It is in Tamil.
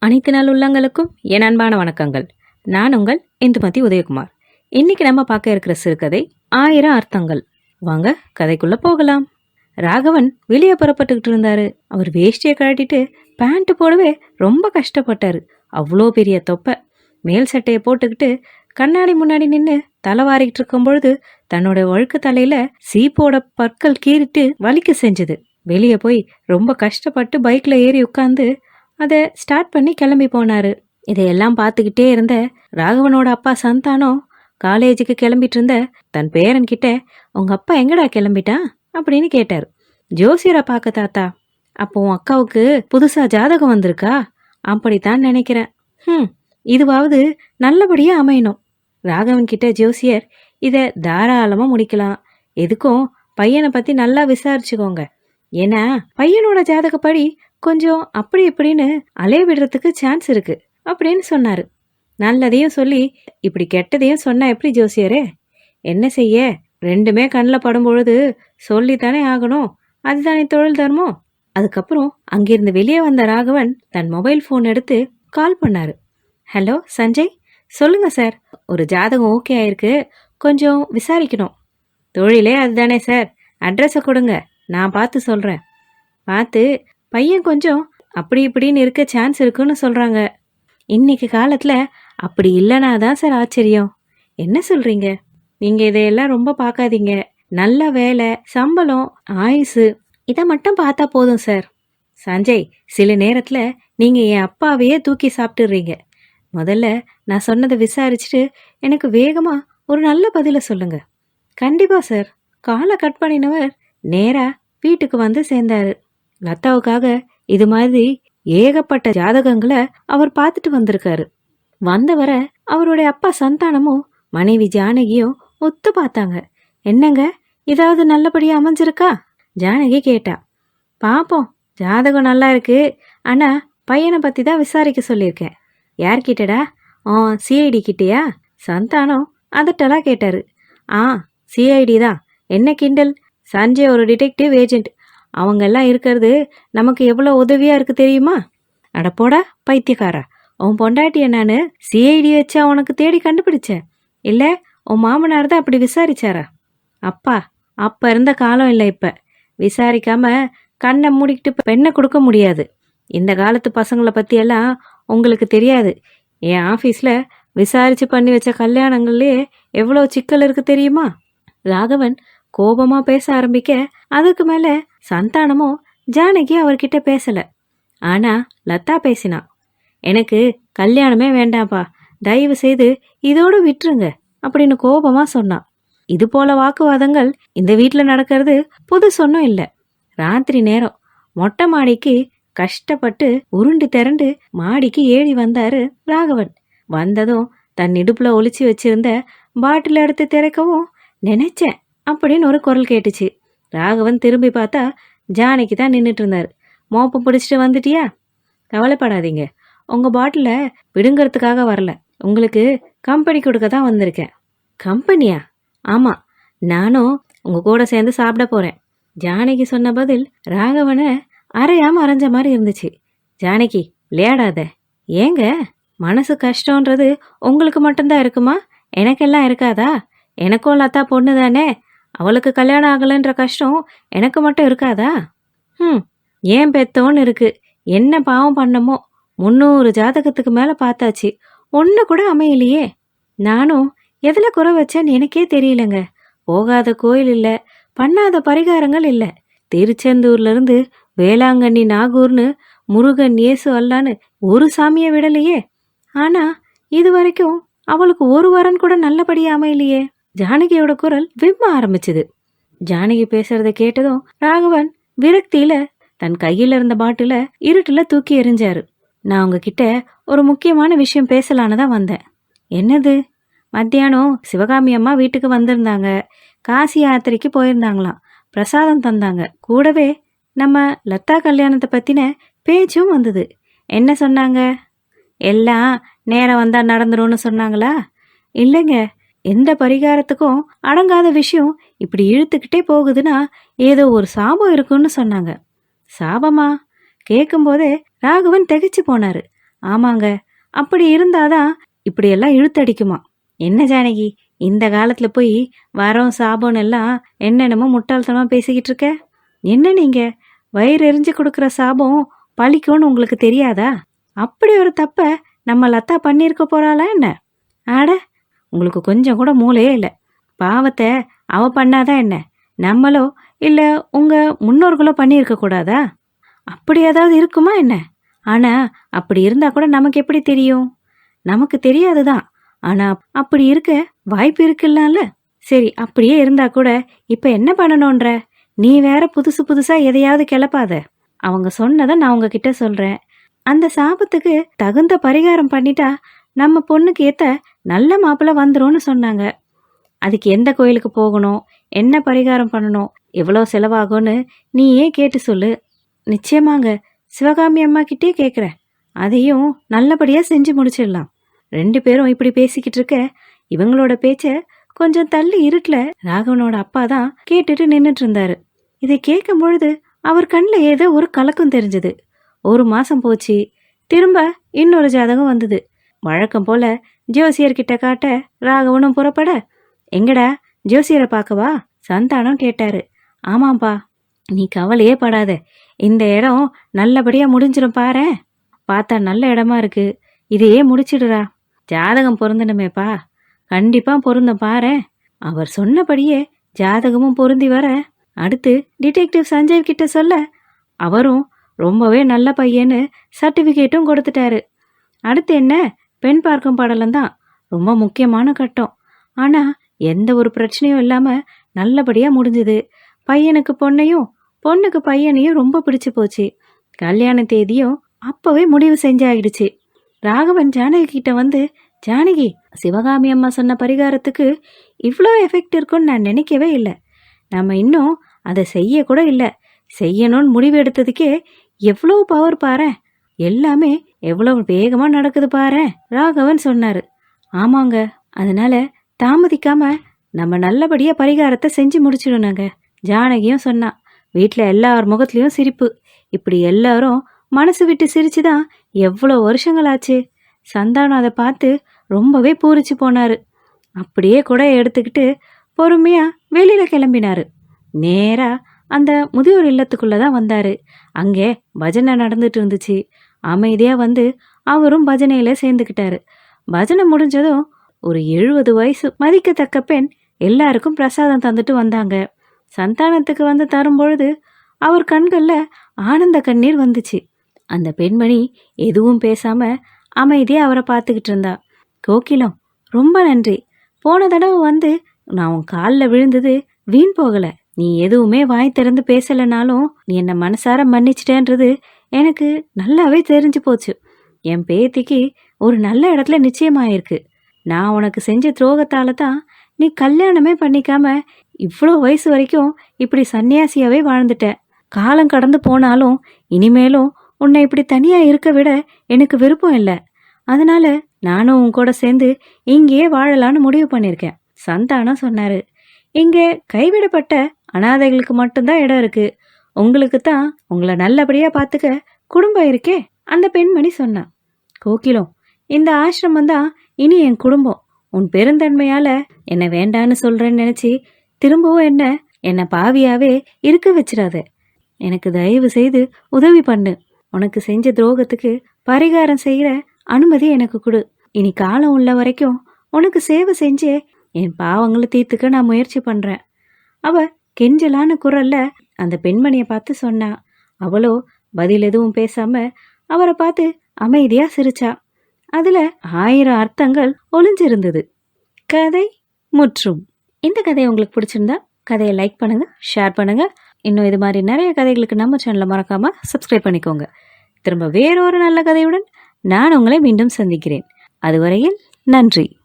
அனைத்து நாள் உள்ளங்களுக்கும் என் அன்பான வணக்கங்கள். நான் உங்கள் இந்துமதி உதயகுமார். இன்னைக்கு நம்ம பார்க்க இருக்கிற சிறுகதை ஆயிரம் அர்த்தங்கள். வாங்க கதைக்குள்ள போகலாம். ராகவன் வெளியே புறப்பட்டுக்கிட்டு இருந்தாரு. அவர் வேஷ்டியை கழட்டிட்டு பேண்ட் போடவே ரொம்ப கஷ்டப்பட்டாரு. அவ்வளோ பெரிய தொப்பை. மேல் சட்டையை போட்டுக்கிட்டு கண்ணாடி முன்னாடி நின்று தலைவாரிக்கிட்டு இருக்கும் பொழுது தன்னோட ஒழுக்கு தலையில சீப்போட பற்கள் கீறிட்டு வலிக்க செஞ்சது. வெளியே போய் ரொம்ப கஷ்டப்பட்டு பைக்கில் ஏறி உட்காந்து அதை ஸ்டார்ட் பண்ணி கிளம்பி போனாரு. இதையெல்லாம் பார்த்துக்கிட்டே இருந்த ராகவனோட அப்பா சந்தானம் காலேஜுக்கு கிளம்பிட்டு இருந்த தன் பேரன் கிட்ட உங்க அப்பா எங்கடா கிளம்பிட்டான் அப்படின்னு கேட்டார். ஜோசியரை பார்க்க தாத்தா. அப்போ உன் அக்காவுக்கு புதுசா ஜாதகம் வந்திருக்கா? அப்படித்தான் நினைக்கிறேன். ம் இதுவாவது நல்லபடியா அமையணும். ராகவன் கிட்ட ஜோசியர் இதை தாராளமா முடிக்கலாம். எதுக்கும் பையனை பத்தி நல்லா விசாரிச்சுக்கோங்க. ஏன்னா பையனோட ஜாதகப்படி கொஞ்சம் அப்படி இப்படின்னு அலைய விடுறதுக்கு சான்ஸ் இருக்கு அப்படின்னு சொன்னாரு. நல்லதையும் சொல்லி இப்படி கெட்டதையும் சொன்னா எப்படி ஜோசியரே? என்ன செய்ய? ரெண்டுமே கண்ணில் படும்பொழுது சொல்லித்தானே ஆகணும். அதுதானே தொழில் தர்மம்? அதுக்கப்புறம் அங்கிருந்து வெளியே வந்த ராகவன் தன் மொபைல் ஃபோன் எடுத்து கால் பண்ணாரு. ஹலோ சஞ்சய்? சொல்லுங்க சார். ஒரு ஜாதகம் ஓகே ஆயிருக்கு. கொஞ்சம் விசாரிக்கணும். தொழிலே அதுதானே சார். அட்ரஸை கொடுங்க. நான் பார்த்து சொல்கிறேன் பார்த்து பையன் கொஞ்சம் அப்படி இப்படின்னு இருக்க சான்ஸ் இருக்குன்னு சொல்கிறாங்க இன்னைக்கு காலத்தில் அப்படி இல்லைனா தான் சார் ஆச்சரியம். என்ன சொல்கிறீங்க நீங்கள் இதையெல்லாம் ரொம்ப பார்க்காதீங்க. நல்ல வேலை சம்பளம் ஆயுசு இதை மட்டும் பார்த்தா போதும் சார். சஞ்சய் சில நேரத்தில் நீங்கள் என் அப்பாவையே தூக்கி சாப்பிட்டுடுறீங்க முதல்ல நான் சொன்னதை விசாரிச்சுட்டு எனக்கு வேகமாக ஒரு நல்ல பதிலை சொல்லுங்கள் கண்டிப்பாக சார். காலை கட் பண்ணினவர் நேராக வீட்டுக்கு வந்து சேர்ந்தாரு. லதாவுக்காக இது மாதிரி ஏகப்பட்ட ஜாதகங்களை அவர் பார்த்துட்டு வந்திருக்காரு. வந்தவரை அவருடைய அப்பா சந்தானமும் மனைவி ஜானகியும் ஒத்து பார்த்தாங்க. என்னங்க ஏதாவது நல்லபடியாக அமைஞ்சிருக்கா? ஜானகி கேட்டா பாப்போம் ஜாதகம் நல்லா இருக்கு. ஆனா பையனை பத்தி தான் விசாரிக்க சொல்லியிருக்கேன். யார்கிட்டடா? ஆ சிஐடி கிட்டேயா? சந்தானம் அதட்டெல்லாம் கேட்டாரு. ஆ சிஐடி தான். என்ன கிண்டல்? சஞ்சய் ஒரு டிடெக்டிவ் ஏஜென்ட் அவங்கெல்லாம் இருக்கிறது நமக்கு எவ்வளோ உதவியாக இருக்கு தெரியுமா? அடப்போடா பைத்தியக்காரா. உன் பொண்டாட்டிய நான் சிஐடி வச்சா உனக்கு தேடி கண்டுபிடிச்சேன் இல்லை உன் மாமனார் தான் அப்படி விசாரிச்சாரா? அப்பா அப்போ இருந்த காலம் இல்லை இப்போ. விசாரிக்காம கண்ணை மூடிக்கிட்டு பெண்ணை கொடுக்க முடியாது. இந்த காலத்து பசங்களை பற்றியெல்லாம் உங்களுக்கு தெரியாது. என் ஆஃபீஸில் விசாரித்து பண்ணி வச்ச கல்யாணங்கள்லேயே எவ்வளோ சிக்கல் இருக்குது தெரியுமா? ராகவன் கோபமாக பேச ஆரம்பிக்க அதுக்கு மேலே சந்தானமும் ஜானகி அவர்கிட்ட பேசல. ஆனா லதா பேசினா எனக்கு கல்யாணமே வேண்டாம்ப்பா தயவு செய்து இதோடு விட்டுருங்க அப்படின்னு கோபமா சொன்னான் இது போல வாக்குவாதங்கள் இந்த வீட்டில் நடக்கிறது புது சொன்னும் இல்லை. ராத்திரி நேரம் மொட்டை மாடிக்கு கஷ்டப்பட்டு உருண்டு திரண்டு மாடிக்கு ஏறி வந்தாரு ராகவன். வந்ததும் தன் இடுப்புல ஒளிச்சு வச்சிருந்த பாட்டில் எடுத்து திறக்கவும் நினைச்சேன் அப்படின்னு ஒரு குரல் கேட்டுச்சு. ராகவன் திரும்பி பார்த்தா ஜானகி தான் நின்றுட்டு இருந்தார் மோப்பம் பிடிச்சிட்டு வந்துட்டியா? கவலைப்படாதீங்க. உங்கள் பாட்டிலை விடுங்கிறதுக்காக வரல. உங்களுக்கு கம்பெனி கொடுக்க தான் வந்திருக்கேன். கம்பெனியா? ஆமாம் நானும் உங்கள் கூட சேர்ந்து சாப்பிட போகிறேன் ஜானகி சொன்ன பதில் ராகவனை அறையாமல் அரைஞ்ச மாதிரி இருந்துச்சு. ஜானகி விளையாடாத. ஏங்க? மனசு கஷ்டன்றது உங்களுக்கு மட்டும்தான் இருக்குமா? எனக்கெல்லாம் இருக்காதா? எனக்கும் லத்தா பொண்ணு தானே. அவளுக்கு கல்யாணம் ஆகலைன்ற கஷ்டம் எனக்கு மட்டும் இருக்காதா? ம் ஏன் பெத்தோன்னு இருக்கு. என்ன பாவம் பண்ணமோ? முந்நூறு ஜாதகத்துக்கு மேலே பார்த்தாச்சு. ஒன்று கூட அமையலையே. நானும் எதில் குறை வச்சேன்னு எனக்கே தெரியலங்க. போகாத கோயில் இல்லை பண்ணாத பரிகாரங்கள் இல்லை. திருச்செந்தூர்லேருந்து வேளாங்கண்ணி நாகூர்னு முருகன் இயேசு அல்லான்னு ஒரு சாமியை விடலையே. ஆனால் இது வரைக்கும் அவளுக்கு ஒரு வரன் கூட நல்லபடியாக அமையலையே. ஜானகியோட குரல் விம்ம ஆரம்பிச்சது. ஜானகி பேசுறத கேட்டதும் ராகவன் விரக்தியில தன் கையில இருந்த பாட்டில இருட்டுல தூக்கி எறிஞ்சாரு. நான் உங்ககிட்ட ஒரு முக்கியமான விஷயம் பேசலான்னு தான் வந்தேன். என்னது? மத்தியானம் சிவகாமி அம்மா வீட்டுக்கு வந்திருந்தாங்க. காசி யாத்திரைக்கு போயிருந்தாங்களாம். பிரசாதம் தந்தாங்க. கூடவே நம்ம லதா கல்யாணத்தை பத்தின பேச்சும் வந்தது. என்ன சொன்னாங்க? எல்லாம் நேரம் வந்தா நடந்துரும்னு சொன்னாங்களா? இல்லைங்க. எந்த பரிகாரத்துக்கும் அடங்காத விஷயம் இப்படி இழுத்துக்கிட்டே போகுதுன்னா ஏதோ ஒரு சாபம் இருக்குன்னு சொன்னாங்க. சாபமா? கேட்கும்போதே ராகவன் திகைச்சு போனாரு. ஆமாங்க அப்படி இருந்தாதான் இப்படியெல்லாம் இழுத்தடிக்குமா? என்ன ஜானகி இந்த காலத்துல போய் வரோம் சாபம் எல்லாம் என்னென்னமோ முட்டாள்தனமா பேசிக்கிட்டு இருக்க? என்ன நீங்க? வயிறு எரிஞ்சு கொடுக்குற சாபம் பழிக்கும்னு உங்களுக்கு தெரியாதா? அப்படி ஒரு தப்ப நம்ம லத்தா பண்ணியிருக்க போறாளா என்ன? ஆட உங்களுக்கு கொஞ்சம் கூட மூளையே இல்லை. பாவத்தை அவ பண்ணாதான் என்ன? நம்மளோ இல்லை உங்கள் முன்னோர்களோ பண்ணியிருக்கக்கூடாதா அப்படி ஏதாவது இருக்குமா என்ன? ஆனால் அப்படி இருந்தால் கூட நமக்கு எப்படி தெரியும்? நமக்கு தெரியாது தான் ஆனால் அப்படி இருக்க வாய்ப்பு இருக்குல்லாம்ல சரி அப்படியே இருந்தால் கூட இப்போ என்ன பண்ணணுன்ற? நீ வேற புதுசு புதுசாக எதையாவது கிளப்பாத. அவங்க சொன்னதை நான் உங்ககிட்ட சொல்கிறேன் அந்த சாபத்துக்கு தகுந்த பரிகாரம் பண்ணிட்டா நம்ம பொண்ணுக்கு ஏத்த நல்ல மாப்பிள்ளை வந்துரும்னு சொன்னாங்க. அதுக்கு எந்த கோயிலுக்கு போகணும்? என்ன பரிகாரம் பண்ணணும்? எவ்வளோ செலவாகும்னு நீயே கேட்டு சொல்லு. நிச்சயமாங்க. சிவகாமி அம்மா கிட்டே கேட்குறேன் அதையும் நல்லபடியாக செஞ்சு முடிச்சிடலாம். ரெண்டு பேரும் இப்படி பேசிக்கிட்டு இருக்க இவங்களோட பேச்ச கொஞ்சம் தள்ளி இருட்டில் ராகவனோட அப்பா தான் கேட்டுட்டு நின்றுட்டு இருந்தாரு. இதை கேட்கும் பொழுது அவர் கண்ணில் ஏதோ ஒரு கலக்கம் தெரிஞ்சது. ஒரு மாதம் போச்சு. திரும்ப இன்னொரு ஜாதகம் வந்தது. வழக்கம் போல ஜோசியர்கிட்ட காட்ட ராகவனும் புறப்பட எங்கடா ஜோசியரை பார்க்கவா சந்தானம் கேட்டாரு. ஆமாப்பா நீ கவலையே படாத. இந்த இடம் நல்லபடியா முடிஞ்சிடும் பாரேன் பார்த்தா நல்ல இடமா இருக்கு. இதையே முடிச்சிடுறா. ஜாதகம் பொருந்தணுமேப்பா. கண்டிப்பா பொருந்த பாரேன் அவர் சொன்னபடியே ஜாதகமும் பொருந்தி வர அடுத்து டிடெக்டிவ் சஞ்சய் கிட்ட சொல்ல அவரும் ரொம்பவே நல்ல பையன்னு சர்டிஃபிகேட்டும் கொடுத்துட்டாரு. அடுத்து என்ன? பெண் பார்க்கும் படலம் தான் ரொம்ப முக்கியமான கட்டம். ஆனால் எந்த ஒரு பிரச்சனையும் இல்லாமல் நல்லபடியாக முடிஞ்சுது. பையனுக்கு பொண்ணையும் பொண்ணுக்கு பையனையும் ரொம்ப பிடிச்சு போச்சு. கல்யாண தேதியும் அப்போவே முடிவு செஞ்சாயிடுச்சு. ராகவன் ஜானகி கிட்ட வந்து ஜானகி சிவகாமி அம்மா சொன்ன பரிகாரத்துக்கு இவ்வளோ எஃபெக்ட் இருக்கும்னு நான் நினைக்கவே இல்லை. நம்ம இன்னும் அதை செய்ய கூட இல்லை. செய்யணும்னு முடிவு எடுத்ததுக்கே எவ்வளோ பவர் பாரேன் எல்லாமே எவ்வளவு வேகமா நடக்குது பாரேன் ராகவன் சொன்னாரு. ஆமாங்க அதனால தாமதிக்காம நம்ம நல்லபடியா பரிகாரத்தை செஞ்சு முடிச்சிடணுங்க ஜானகியும் சொன்னா. வீட்டில் எல்லார் முகத்துலேயும் சிரிப்பு. இப்படி எல்லாரும் மனசு விட்டு சிரிச்சுதான் எவ்வளோ வருஷங்களாச்சு. சந்தானம் அதை பார்த்து ரொம்பவே பூரிச்சு போனாரு. அப்படியே கூட எடுத்துக்கிட்டு பொறுமையா வெளியில கிளம்பினாரு. நேரா அந்த முதியோர் இல்லத்துக்குள்ளே தான் வந்தாரு. அங்கே பஜனை நடந்துட்டு இருந்துச்சு. அமைதியாக வந்து அவரும் பஜனையில் சேர்ந்துக்கிட்டாரு பஜனை முடிஞ்சதும் ஒரு எழுபது வயசு மதிக்கத்தக்க பெண் எல்லாருக்கும் பிரசாதம் தந்துட்டு வந்தாங்க. சந்தானத்துக்கு வந்து தரும்பொழுது அவர் கண்களில் ஆனந்த கண்ணீர் வந்துச்சு. அந்த பெண்மணி எதுவும் பேசாம அமைதியாக அவரை பார்த்துக்கிட்டு இருந்தா. கோகிலம் ரொம்ப நன்றி. போன தடவை வந்து நான் உன் காலில் விழுந்தது வீண் போகலை. நீ எதுவுமே வாய் திறந்து பேசலைனாலும் நீ என்னை மனசார மன்னிச்சிட்டேன்றது எனக்கு நல்லாவே தெரிஞ்சு போச்சு. என் பேத்திக்கு ஒரு நல்ல இடத்துல நிச்சயமாயிருக்கு. நான் உனக்கு செஞ்ச துரோகத்தால தான் நீ கல்யாணமே பண்ணிக்காம இவ்வளோ வயசு வரைக்கும் இப்படி சன்னியாசியாவே வாழ்ந்துட்ட. காலம் கடந்து போனாலும் இனிமேலும் உன்னை இப்படி தனியா இருக்க விட எனக்கு விருப்பம் இல்லை. அதனால நானும் உன் கூட சேர்ந்து இங்கேயே வாழலான்னு முடிவு பண்ணியிருக்கேன் சந்தானம் சொன்னாரு. இங்கே கைவிடப்பட்ட அனாதைகளுக்கு மட்டும்தான் இடம் இருக்கு. உங்களுக்கு தான் உங்களை நல்லபடியாக பார்த்துக்க குடும்பம் இருக்கே அந்த பெண்மணி சொன்னான் கோகிலம் இந்த ஆசிரமம் தான் இனி என் குடும்பம். உன் பெருந்தன்மையால் என்ன வேண்டான்னு சொல்கிறேன்னு நினச்சி திரும்பவும் என்ன என்னை பாவியாவே இருக்க வச்சிடாத. எனக்கு தயவு செய்து உதவி பண்ணு. உனக்கு செஞ்ச துரோகத்துக்கு பரிகாரம் செய்கிற அனுமதி எனக்கு கொடு. இனி காலம் உள்ள வரைக்கும் உனக்கு சேவை செஞ்சே என் பாவங்களை தீர்த்துக்க நான் முயற்சி பண்ணுறேன் அவ கெஞ்சலான குரல்ல அந்த பெண்மணியை பார்த்து சொன்னா அவளோ பதில் எதுவும் பேசாம அவரை பார்த்து அமைதியா சிரிச்சா. அதுல ஆயிரம் அர்த்தங்கள் ஒளிஞ்சிருந்தது. கதை முற்றும். இந்த கதை உங்களுக்கு பிடிச்சிருந்தா கதையை லைக் பண்ணுங்க ஷேர் பண்ணுங்க. இன்னும் இது மாதிரி நிறைய கதைகளுக்கு நம்ம சேனலை மறக்காம சப்ஸ்கிரைப் பண்ணிக்கோங்க. திரும்ப வேறொரு நல்ல கதையுடன் நான் உங்களை மீண்டும் சந்திக்கிறேன். அதுவரையில் நன்றி.